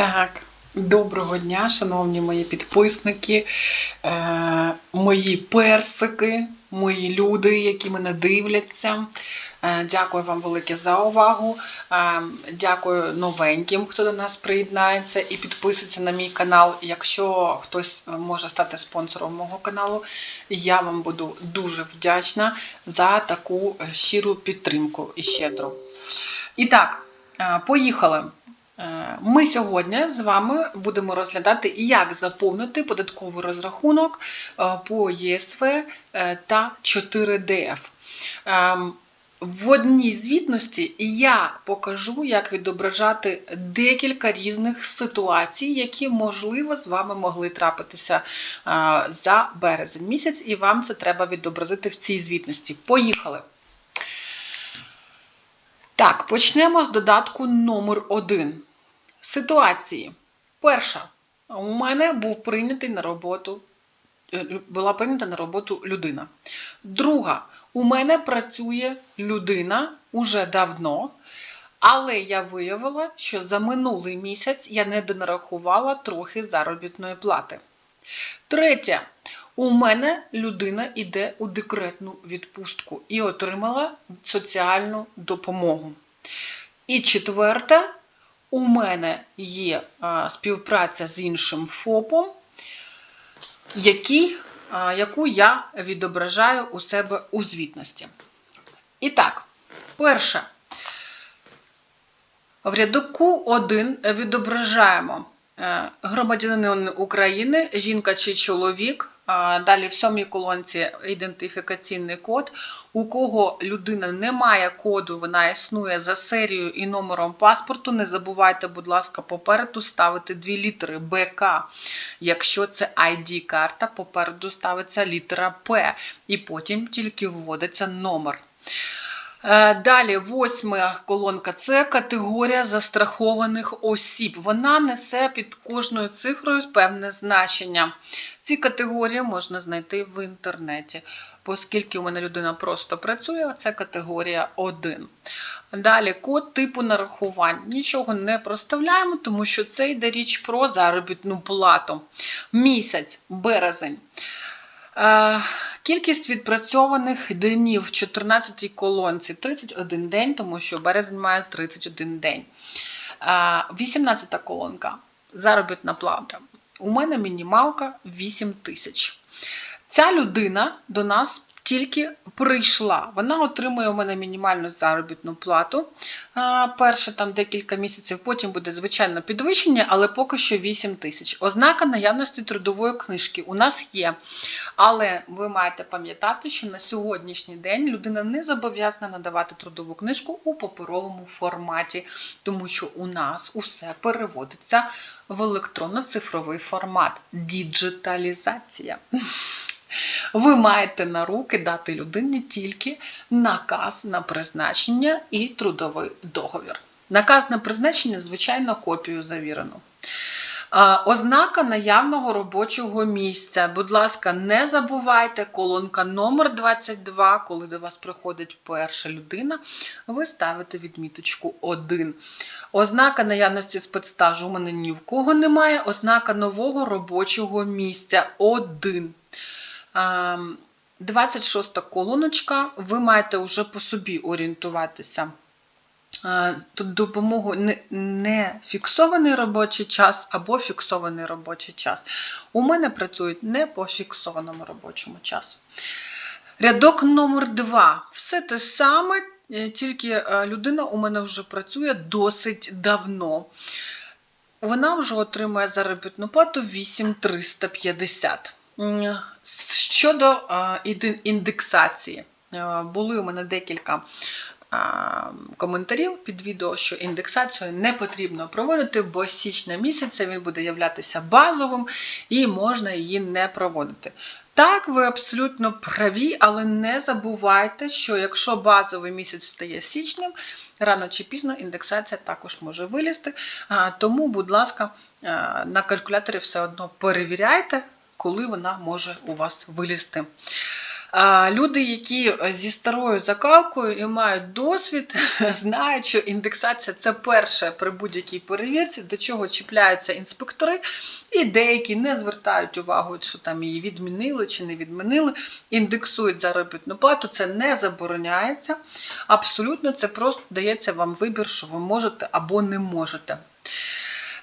Так, доброго дня, шановні мої підписники, е, мої персики, мої люди, які мене дивляться. Е, Дякую вам велике за увагу. Е, Дякую новеньким, хто до нас приєднається і підписується на мій канал. Якщо хтось може стати спонсором мого каналу, я вам буду дуже вдячна за таку щиру підтримку і щедру. І так, поїхали. Е, Ми сьогодні з вами будемо розглядати, як заповнити податковий розрахунок е, по ЄСВ е, та 4ДФ. Ем, В одній звітності я покажу, як відображати декілька різних ситуацій, які, можливо, з вами могли трапитися за березень місяць, і вам це треба відобразити в цій звітності. Поїхали! Так, почнемо з додатку номер 1. Ситуації. Перша. У мене був прийнятий на роботу, е, була прийнята на роботу людина. Друга. У мене працює людина уже давно, але я виявила, що за минулий місяць я не донарахувала трохи заробітної плати. Третє. У мене людина йде у декретну відпустку і отримала соціальну допомогу. І четверте, у мене є співпраця з іншим ФОПом, яку я відображаю у себе у звітності. І так, перше. В рядку 1 відображаємо е, громадянин України, жінка чи чоловік. Далі в сьомій колонці ідентифікаційний код. У кого людина не має коду, вона існує за серією і номером паспорту. Не забувайте, будь ласка, попереду ставити дві літери БК. Якщо це ID-карта, попереду ставиться літера П, і потім тільки вводиться номер. Е, Далі, восьма колонка це категорія застрахованих осіб. Вона несе під кожною цифрою певне значення. Ці категорії можна знайти в інтернеті, оскільки у мене людина просто працює, це категорія 1. Далі код типу нарахувань. Нічого не проставляємо, тому що це йде річ про заробітну плату. Місяць, березень. Кількість відпрацьованих днів в 14-й колонці 31 день, тому що березень має 31 день. Е, 18 колонка. Заробітна плата. У мене мінімалка 8 тисяч. Ця людина до нас тільки прийшла. Вона отримує у мене мінімальну заробітну плату. Перше там декілька місяців, потім буде звичайно підвищення, але поки що 8 тисяч. Ознака наявності трудової книжки у нас є. Але ви маєте пам'ятати, що на сьогоднішній день людина не зобов'язана надавати трудову книжку у паперовому форматі, тому що у нас усе переводиться в електронно-цифровий формат. Діджиталізація. Ви маєте на руки дати людині тільки наказ на призначення і трудовий договір. Наказ на призначення, звичайно, копію завірену. Ознака наявного робочого місця. Будь ласка, не забувайте, колонка номер 22, коли до вас приходить перша людина, ви ставите відміточку 1. Ознака наявності спецстажу у мене ні в кого немає. Ознака нового робочого місця 1. 26 колоночка, ви маєте вже по собі орієнтуватися. Тут допомогу не, не фіксований робочий час або фіксований робочий час. У мене працюють не по фіксованому робочому часу. Рядок номер 2. Все те саме, е, тільки е, людина у мене вже працює досить давно. Вона вже отримує заробітну плату 8350. Щодо індексації, були у мене декілька коментарів під відео, що індексацію не потрібно проводити, бо січня місяця він буде являтися базовим і можна її не проводити. Так, ви абсолютно праві, але не забувайте, що якщо базовий місяць стає січнем, рано чи пізно індексація також може вилізти. Тому, будь ласка, на калькуляторі все одно перевіряйте, коли вона може у вас вилізти. Люди, які зі старою закалкою і мають досвід, знають, що індексація це перше при будь-якій перевірці, до чого чіпляються інспектори, і деякі не звертають увагу, що там її відмінили чи не відмінили, індексують заробітну плату. Це не забороняється. Абсолютно, це просто дається вам вибір, що ви можете або не можете.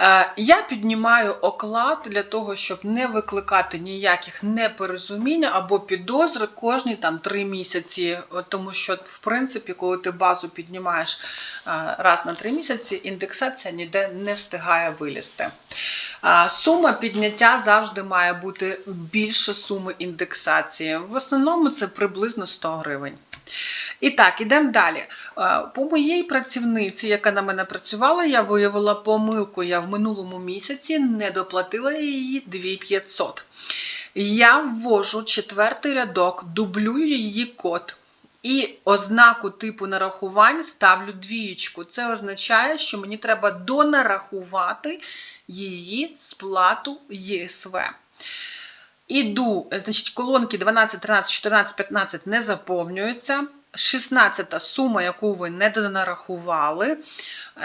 Е, Я піднімаю оклад для того, щоб не викликати ніяких непорозумінь або підозри кожні там три місяці, тому що, в принципі, коли ти базу піднімаєш е, раз на три місяці, індексація ніде не встигає вилізти. Е, Сума підняття завжди має бути більше суми індексації. В основному це приблизно 100 гривень. І так, ідемо далі. Е, По моїй працівниці, яка на мене працювала, я виявила помилку. Я в минулому місяці не доплатила її 2500. Я ввожу четвертий рядок, дублюю її код. І ознаку типу нарахувань ставлю двієчку. Це означає, що мені треба донарахувати її сплату ЄСВ. Іду, значить, колонки 12, 13, 14, 15 не заповнюються. 16 сума, яку ви не донарахували.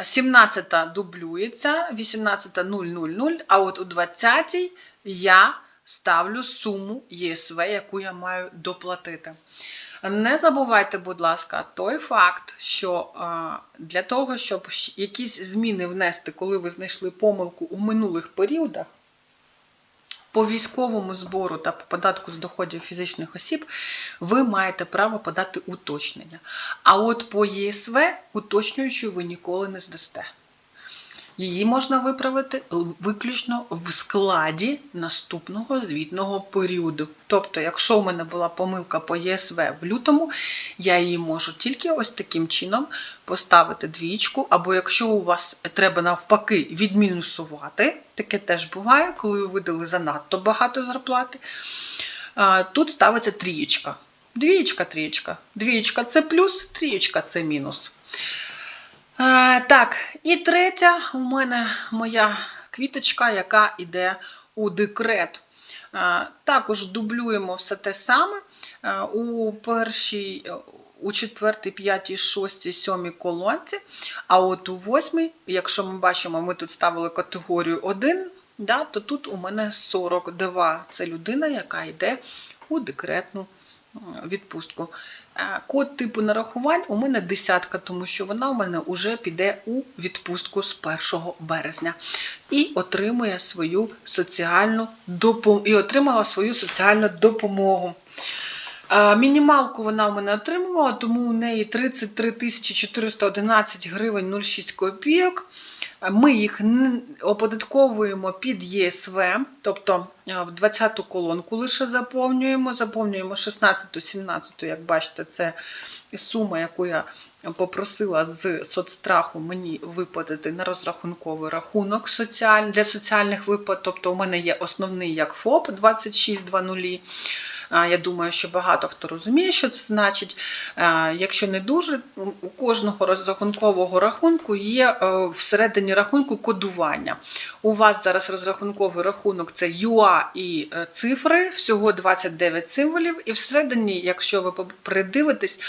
17 дублюється, 18 000, а от у 20 я ставлю суму ЄСВ, яку я маю доплатити. Не забувайте, будь ласка, той факт, що для того, щоб якісь зміни внести, коли ви знайшли помилку у минулих періодах, по військовому збору та по податку з доходів фізичних осіб ви маєте право подати уточнення. А от по ЄСВ уточнюючи ви ніколи не здасте. Її можна виправити виключно в складі наступного звітного періоду. Тобто, якщо в мене була помилка по ЄСВ в лютому, я її можу тільки ось таким чином поставити двічку, або якщо у вас треба навпаки відмінусувати, таке теж буває, коли ви видали занадто багато зарплати, тут ставиться трієчка. Двієчка, трієчка. Двієчка це плюс, трієчка це мінус. Так, і третя у мене моя квіточка, яка йде у декрет. Також дублюємо все те саме. У першій, у четвертій, п'ятій, шостій, сьомій колонці, а от у восьмій, якщо ми бачимо, ми тут ставили категорію 1, да, то тут у мене 42. Це людина, яка йде у декретну відпустку. Е, Код типу нарахувань у мене десятка, тому що вона у мене вже піде у відпустку з 1 березня і отримує свою соціальну допомогу і отримала свою соціальну допомогу. Е, Мінімалку вона у мене отримувала, тому у неї 33 411 гривень 06 копійок. Ми їх оподатковуємо під ЄСВ, тобто е, в 20-ту колонку лише заповнюємо. Заповнюємо 16-ту, 17-ту, як бачите, це сума, яку я попросила з соцстраху мені виплатити на розрахунковий рахунок для соціальних виплат. Тобто у мене є основний як ФОП 2620. Я думаю, що багато хто розуміє, що це значить. Якщо не дуже, у кожного розрахункового рахунку є е, всередині рахунку кодування. У вас зараз розрахунковий рахунок це ЮА і е, цифри, всього 29 символів. І всередині, якщо ви придивитесь,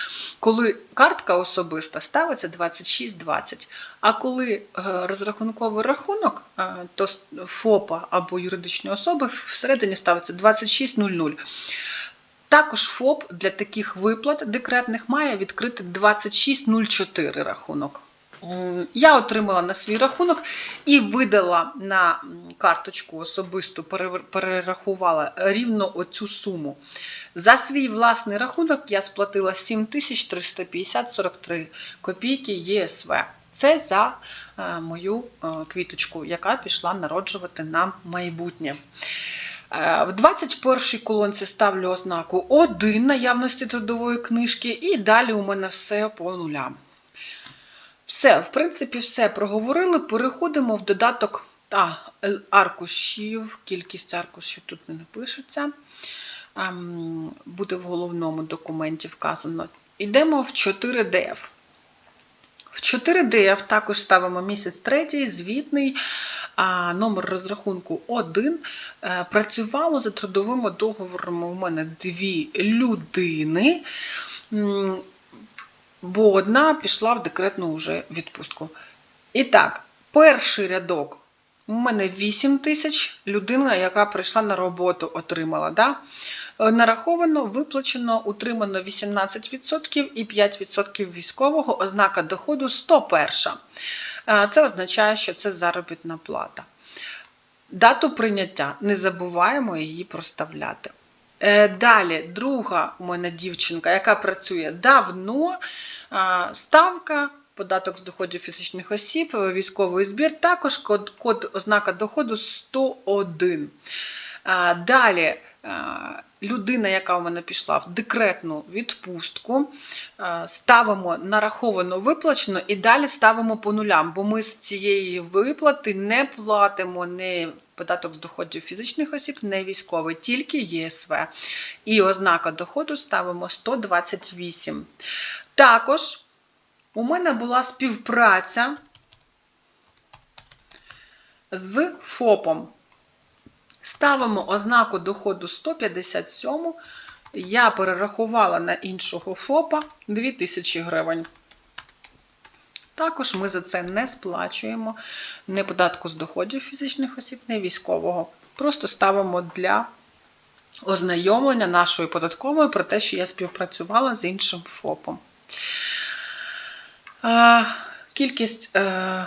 коли картка особиста ставиться 2620. А коли е, розрахунковий рахунок, то ФОПа або юридичної особи всередині ставиться 2600. Також ФОП для таких виплат декретних має відкрити 2604 рахунок. Я отримала на свій рахунок і видала на карточку особисту, перерахувала рівно оцю суму. За свій власний рахунок я сплатила 7350,43 копійки ЄСВ. Це за е, мою е, квіточку, яка пішла народжувати нам майбутнє. Е, В 21-й колонці ставлю ознаку 1 наявності трудової книжки, і далі у мене все по нулям. Все, в принципі, все проговорили. Переходимо в додаток а, аркушів. Кількість аркушів тут не напишеться. Ем, Буде в головному документі вказано. Йдемо в 4DF. В 4DF також ставимо місяць третій, звітний. А номер розрахунку 1. Е, Працювало за трудовими договорами у мене дві людини, бо одна пішла в декретну вже відпустку. І так, перший рядок. У мене 8 тисяч, людина, яка прийшла на роботу, отримала. Да? Е, Нараховано, виплачено, утримано 18% і 5% військового, ознака доходу 101. Це означає, що це заробітна плата. Дату прийняття не забуваємо її проставляти. Е, Далі, друга у мене дівчинка, яка працює давно, ставка, податок з доходів фізичних осіб, військовий збір, також код, код ознака доходу 101. Е, Далі людина, яка у мене пішла в декретну відпустку, е, ставимо нараховано виплачено і далі ставимо по нулям, бо ми з цієї виплати не платимо не податок з доходів фізичних осіб, не військовий, тільки ЄСВ. І ознака доходу ставимо 128. Також у мене була співпраця з ФОПом. Ставимо ознаку доходу 157. Я перерахувала на іншого ФОПа 2000 гривень. Також ми за це не сплачуємо не податку з доходів фізичних осіб, не військового. Просто ставимо для ознайомлення нашої податкової про те, що я співпрацювала з іншим ФОПом. Е, Кількість е,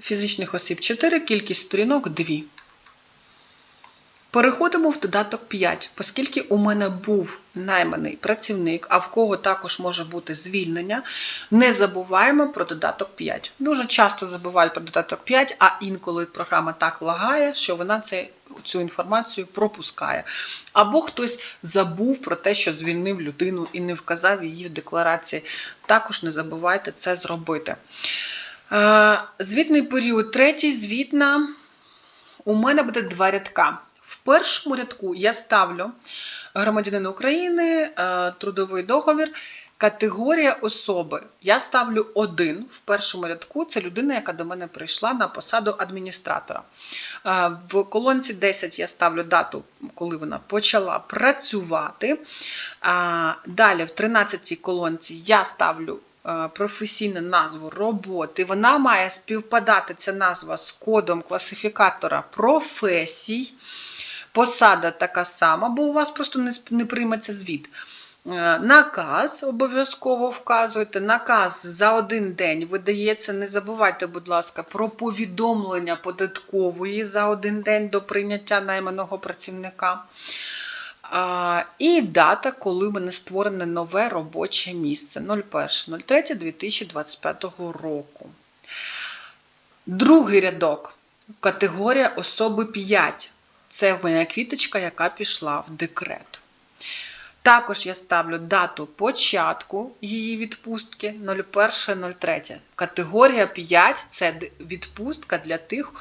фізичних осіб 4, кількість сторінок 2. Переходимо в додаток 5, оскільки у мене був найманий працівник, а в кого також може бути звільнення, не забуваємо про додаток 5. Дуже часто забувають про додаток 5, а інколи програма так лагає, що вона це, цю інформацію пропускає. Або хтось забув про те, що звільнив людину і не вказав її в декларації. Також не забувайте це зробити. Е, Звітний період третій, звітна. У мене буде два рядка. В першому рядку я ставлю громадянин України, е, трудовий договір, категорія особи. Я ставлю один в першому рядку. Це людина, яка до мене прийшла на посаду адміністратора. Е, В колонці 10 я ставлю дату, коли вона почала працювати. Далі, в 13 колонці, я ставлю е, професійну назву роботи. Вона має співпадати ця назва з кодом класифікатора професій. Посада така сама, бо у вас просто не, не прийметься звіт. Е, Наказ обов'язково вказуєте. Наказ за один день видається. Не забувайте, будь ласка, про повідомлення податкової за один день до прийняття найманого працівника. І дата, коли мене створене нове робоче місце 01.03.2025 року. Другий рядок. Категорія особи 5. Це моя квіточка, яка пішла в декрет. Також я ставлю дату початку її відпустки 01.03. Категорія 5 це відпустка для тих,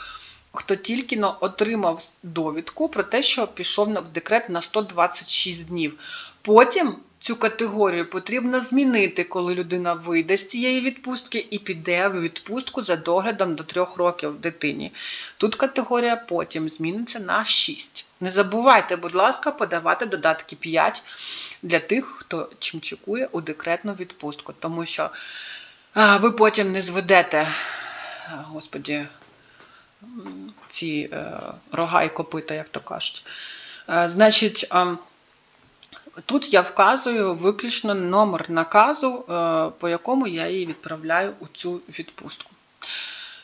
хто тільки отримав довідку про те, що пішов в декрет на 126 днів. Потім цю категорію потрібно змінити, коли людина вийде з цієї відпустки і піде в відпустку за доглядом до 3 років дитині. Тут категорія потім зміниться на 6. Не забувайте, будь ласка, подавати додатки 5 для тих, хто чимчикує у декретну відпустку, тому що ви потім не зведете, господі, ці е, рога і копита, як то кажуть. Е, Значить, тут я вказую виключно номер наказу, е, по якому я її відправляю у цю відпустку.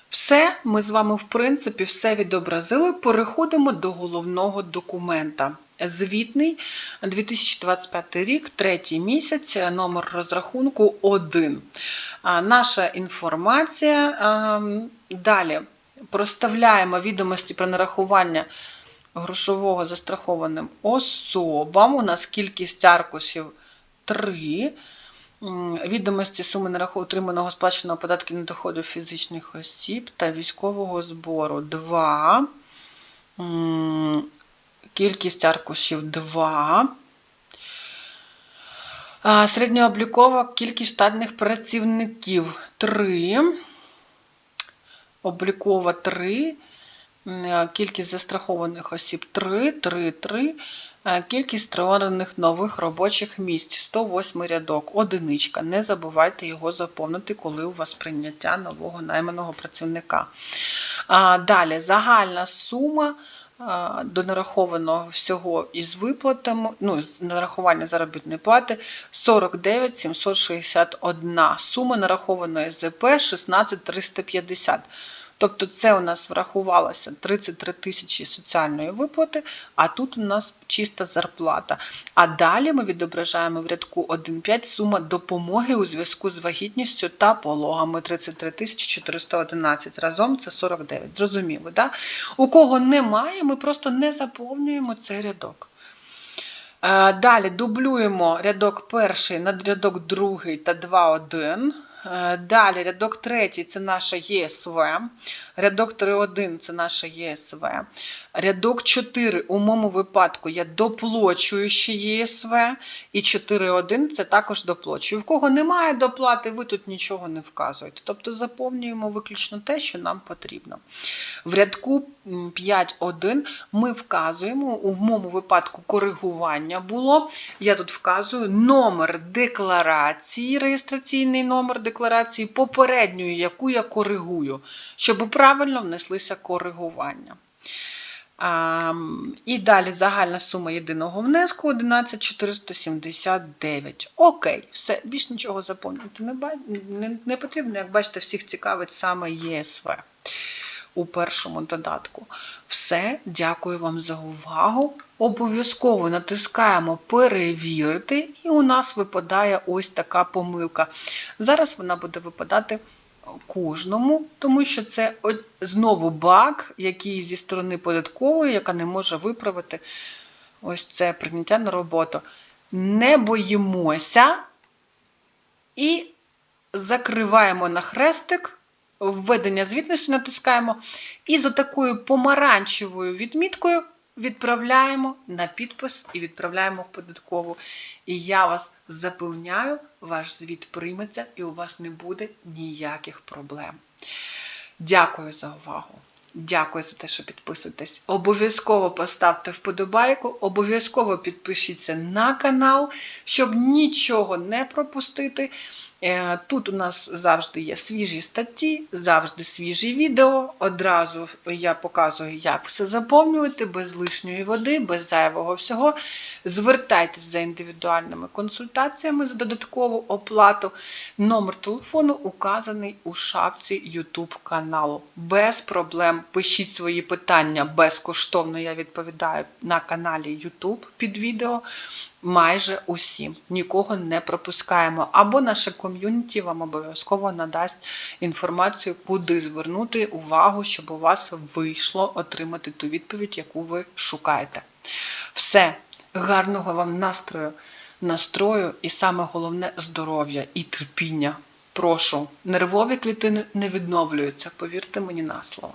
Все, ми з вами, в принципі, все відобразили. Переходимо до головного документа. Звітний 2025 рік, третій місяць, номер розрахунку 1. Наша інформація. ем, Далі проставляємо відомості про нарахування грошового застрахованим особам. У нас кількість аркушів 3. Відомості суми отриманого сплаченого податків на доходи фізичних осіб та військового збору 2. Кількість аркушів 2. Середньооблікова кількість штатних працівників 3. облікова 3, м, кількість застрахованих осіб 3, 3, 3, е, кількість створених нових робочих місць 108 рядок, одиничка. Не забувайте його заповнити, коли у вас прийняття нового найманого працівника. Далі загальна сума а, до нарахованого всього із виплатами, ну, з нарахування заробітної плати 49 761. Сума нарахованої ЗП 16 350. Тобто це у нас врахувалося 33 тисячі соціальної виплати, а тут у нас чиста зарплата. А далі ми відображаємо в рядку 1.5 сума допомоги у зв'язку з вагітністю та пологами 33 тисячі 411. Разом це 49. Зрозуміло, да? У кого немає, ми просто не заповнюємо цей рядок. Е, Далі дублюємо рядок перший на рядок другий та 2.1. Е, Далі рядок третій це наша ЄСВ. Рядок 3.1 це наша ЄСВ. Рядок 4 у моєму випадку я доплачую ще ЄСВ. І 4.1 це також доплачую. В кого немає доплати, ви тут нічого не вказуєте. Тобто заповнюємо виключно те, що нам потрібно. В рядку 5.1 ми вказуємо, у моєму випадку коригування було. Я тут вказую номер декларації, реєстраційний номер декларації, попередньої, яку я коригую, щоб правильно внеслися коригування. І далі загальна сума єдиного внеску 11 479. Окей, все, більш нічого заповнювати не, не, не потрібно. Як бачите, всіх цікавить саме ЄСВ у першому додатку. Все, дякую вам за увагу. Обов'язково натискаємо перевірити, і у нас випадає ось така помилка. Зараз вона буде випадати кожному, тому що це знову баг, який зі сторони податкової, яка не може виправити ось це прийняття на роботу. Не боїмося і закриваємо на хрестик, введення звітності натискаємо, і з отакою помаранчевою відміткою відправляємо на підпис і відправляємо в податкову. І я вас запевняю, ваш звіт прийметься і у вас не буде ніяких проблем. Дякую за увагу. Дякую за те, що підписуєтесь. Обов'язково поставте вподобайку, обов'язково підпишіться на канал, щоб нічого не пропустити. Е, Тут у нас завжди є свіжі статті, завжди свіжі відео. Одразу я показую, як все заповнювати, без лишньої води, без зайвого всього. Звертайтесь за індивідуальними консультаціями за додаткову оплату. Номер телефону указаний у шапці YouTube каналу. Без проблем пишіть свої питання безкоштовно. Я відповідаю на каналі YouTube під відео. Майже усім, нікого не пропускаємо. Або наше ком'юніті вам обов'язково надасть інформацію, куди звернути увагу, щоб у вас вийшло отримати ту відповідь, яку ви шукаєте. Все, гарного вам настрою, настрою і саме головне здоров'я і терпіння. Прошу, нервові клітини не відновлюються, повірте мені на слово.